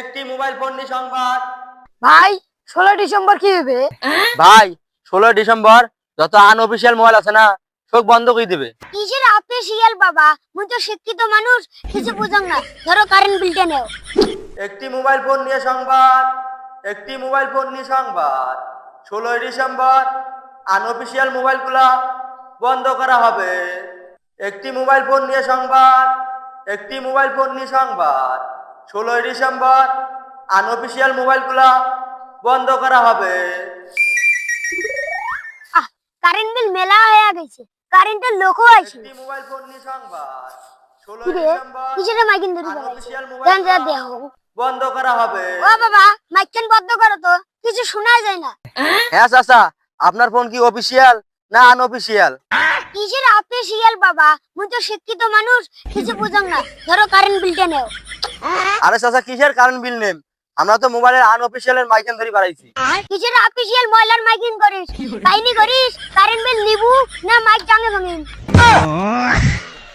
একটি mobile phone সংবাদ। ভাই ষোলো ডিসেম্বর কি হবে? ভাই ষোলোই ডিসেম্বর যত আনঅফিসিয়াল মোবাইল আছে না সব বন্ধ করে দিবে? কিসের অফিসিয়াল বাবা? মুই তো শিক্ষিত মানুষ কিছু বুঝাং না। ধরো কারেন্ট বিলটা নেও। একটি মোবাইল ফোন নিয়ে সংবাদ। একটি মোবাইল ফোন নিয়ে সংবাদ। ষোলোই ডিসেম্বর আনঅফিসিয়াল মোবাইলগুলা বন্ধ করা হবে। একটি মোবাইল ফোন নিয়ে সংবাদ। একটি মোবাইল ফোন নিয়ে সংবাদ। ষোলোই ডিসেম্বর আনঅফিসিয়াল মোবাইলগুলা বন্ধ করা হবে। কারেন্ট বিল মেলা হয়ে গেছে। কারেন্টের লোকও আছে মোবাইল ফোন নিয়ে সংবাদ। ষোলোই ডিসেম্বর কিসের মাইকিন ধরে আনঅফিসিয়াল মোবাইল বন্ধ করা হবে। ও বাবা মাইকেন বদ্ধ করো তো? কিছু শোনা যায় না। হ্যাঁ চাচা আপনার ফোন কি অফিসিয়াল না আনঅফিসিয়াল কিসের অফিসিয়াল বাবা? মুই তো শিক্ষিত মানুষ কিছু বুঝাং না। ধরো কারেন্ট বিলটা নেও। আরে চাচা কিসের কারেন্ট বিল নেম আমরা তো মোবাইলের আনঅফিসিয়ালের মাইকেন ধরে বাড়াইছি। কিসের অফিসিয়াল ময়লার মাইকিং করিস? তাইনি করিস? কারেন্ট বিল নিবু না মাইক টাঙে ভাঙিন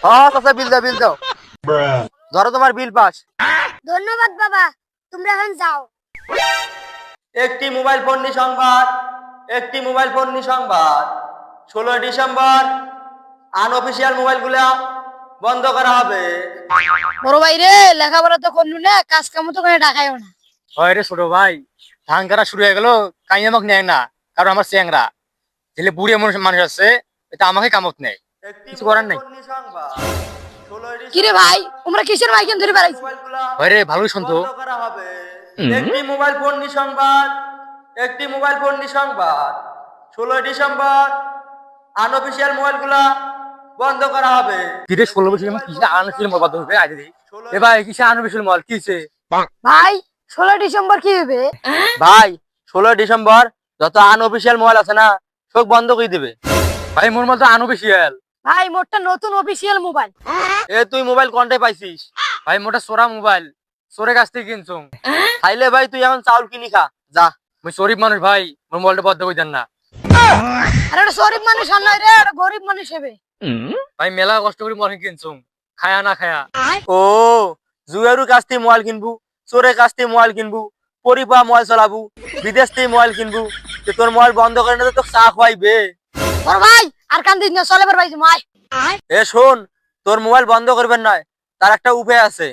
হ্যাঁ চাচা বিল দাও বিল দাও। ধরো তোমার বিল পাস ধন্যবাদ বাবা তোমরা এখন যাও। একটি মোবাইল ফোন নিয়ে সংবাদ একটি মোবাইল ফোন নিয়ে সংবাদ। ষোলোই ডিসেম্বর আনঅফিসিয়াল মোবাইলগুলা বন্ধ করা হবে। বড় ভাই রে লেখাপড়া তো করলু না কাজ কাম তো করে ডাকাইও না। হয় রে ছোট ভাই ধান কাটা শুরু হয়ে গেল কাই আমাকে নেয় না কারণ আমার চ্যাংরা। ছেলে বুড়ি মানুষ মানুষ আছে এটা আমাকে কামত নেই কিছু করার নাই। নিয়ে কিরে ভাই তোমরা কিসের মাইকেন ধরে বেড়াইছো? হয় রে ভালোই শুনতো। বন্ধ একটি মোবাইল ফোন নিয়ে সংবাদ। একটি মোবাইল ফোন নিয়ে সংবাদ। ষোলোই ডিসেম্বর আনঅফিসিয়াল মোবাইলগুলা বন্ধ করা হবে। কিরে ষোলো বছর কিসে আনন্দ ছিল মোবাইল ধরবে আজ দিই এ ভাই কিসে বেশি মোবাইল কিসে? ভাই ষোলো ডিসেম্বর কি হবে? ভাই ষোলোই ডিসেম্বর যত আনঅফিসিয়াল মোবাইল আছে না সব বন্ধ করে দিবে। ভাই মোর মাল তো আনো ভাই মোটটা নতুন অফিসিয়াল মোবাইল এ তুই মোবাইল কোনটাই পাইছিস? ভাই মোটা সোরা মোবাইল সোরে কাছ থেকে কিনছো খাইলে ভাই তুই এখন চাউল কিনি খা। যা। মুই শরীফ মানুষ ভাই। মোর মোবাইলটা বদ্ধ করে দেন না। আরে গরিব মানুষ আর নয় রে গরিব মানুষ হবে। ভাই মেলা কষ্ট করে মোবাইল কিনছো খায়া না খায়া। ও জুয়েরু কাছ থেকে মোবাইল কিনবু চোরের কাছ থেকে মোবাইল কিনবু পরিপা মোবাইল চালাবু বিদেশ থেকে মোবাইল কিনবু তো তোর মোবাইল বন্ধ করে না তো চা খোয়াইবে বড় ভাই আর কান দিস না চলে বের ভাই মাই। এ শোন তোর মোবাইল বন্ধ করবেন নয় তার একটা উপায় আছে।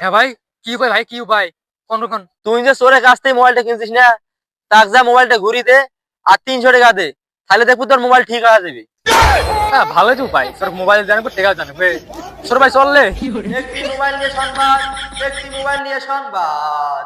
হ্যাঁ ভাই কি উপায় ভাই কি উপায়? কোন কোন? তুই যে চোরের কাছ থেকে মোবাইলটা কিনছিস না তাক যা মোবাইলটা ঘুরি দে আর তিনশো টাকা দে তাহলে দেখব তোর মোবাইল ঠিক হয়ে যাবে। হ্যাঁ ভালোই তো উপায় তোর মোবাইল জানব টেকা জানবে সর ভাই চললে একটি মোবাইল নিয়ে সংবাদ একটি মোবাইল নিয়ে সংবাদ।